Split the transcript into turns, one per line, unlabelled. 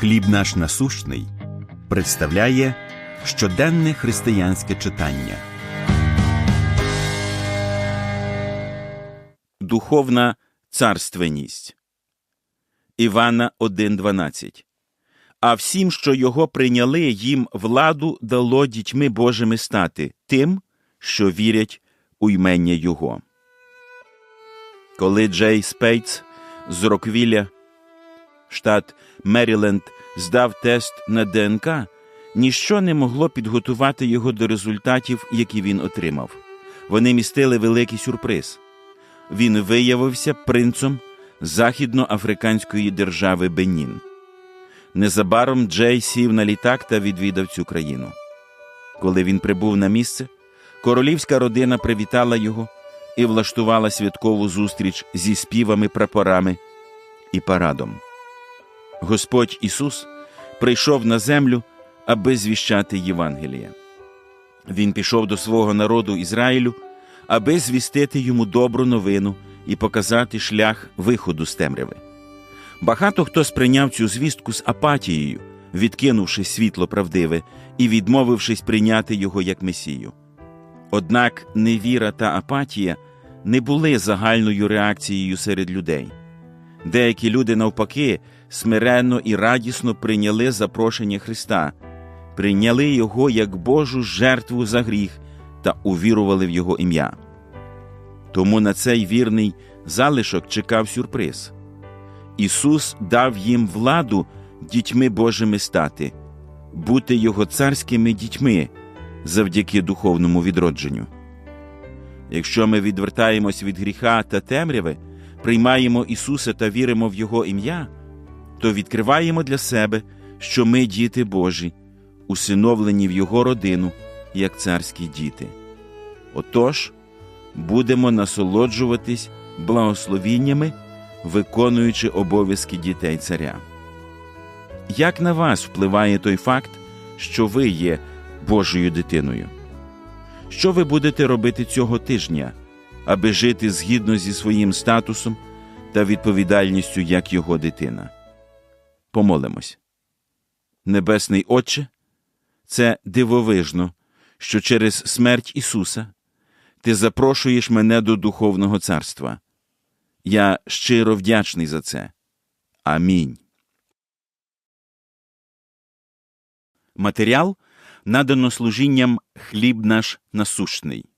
Хліб наш насущний представляє щоденне християнське читання. Духовна царственність Івана 1.12 А всім, що його прийняли, їм владу дало дітьми Божими стати тим, що вірять у ймення Його. Коли Джей Спейтс з Роквілля, штат Меріленд, здав тест на ДНК, ніщо не могло підготувати його до результатів, які він отримав. Вони містили великий сюрприз. Він виявився принцем західноафриканської держави Бенін. Незабаром Джей сів на літак та відвідав цю країну. Коли він прибув на місце, королівська родина привітала його і влаштувала святкову зустріч зі співами, прапорами і парадом. Господь Ісус прийшов на землю, аби звіщати Євангеліє. Він пішов до свого народу Ізраїлю, аби звістити йому добру новину і показати шлях виходу з темряви. Багато хто сприйняв цю звістку з апатією, відкинувши світло правдиве і відмовившись прийняти його як месію. Однак невіра та апатія не були загальною реакцією серед людей. Деякі люди, навпаки, смиренно і радісно прийняли запрошення Христа, прийняли Його як Божу жертву за гріх та увірували в Його ім'я. Тому на цей вірний залишок чекав сюрприз. Ісус дав їм владу дітьми Божими стати, бути Його царськими дітьми завдяки духовному відродженню. Якщо ми відвертаємось від гріха та темряви, приймаємо Ісуса та віримо в Його ім'я, то відкриваємо для себе, що ми діти Божі, усиновлені в Його родину як царські діти. Отож, будемо насолоджуватись благословіннями, виконуючи обов'язки дітей царя. Як на вас впливає той факт, що ви є Божою дитиною? Що ви будете робити цього тижня, аби жити згідно зі своїм статусом та відповідальністю як його дитина? Помолимось. Небесний Отче, це дивовижно, що через смерть Ісуса Ти запрошуєш мене до духовного царства. Я щиро вдячний за це. Амінь. Матеріал надано служінням хліб наш насущний.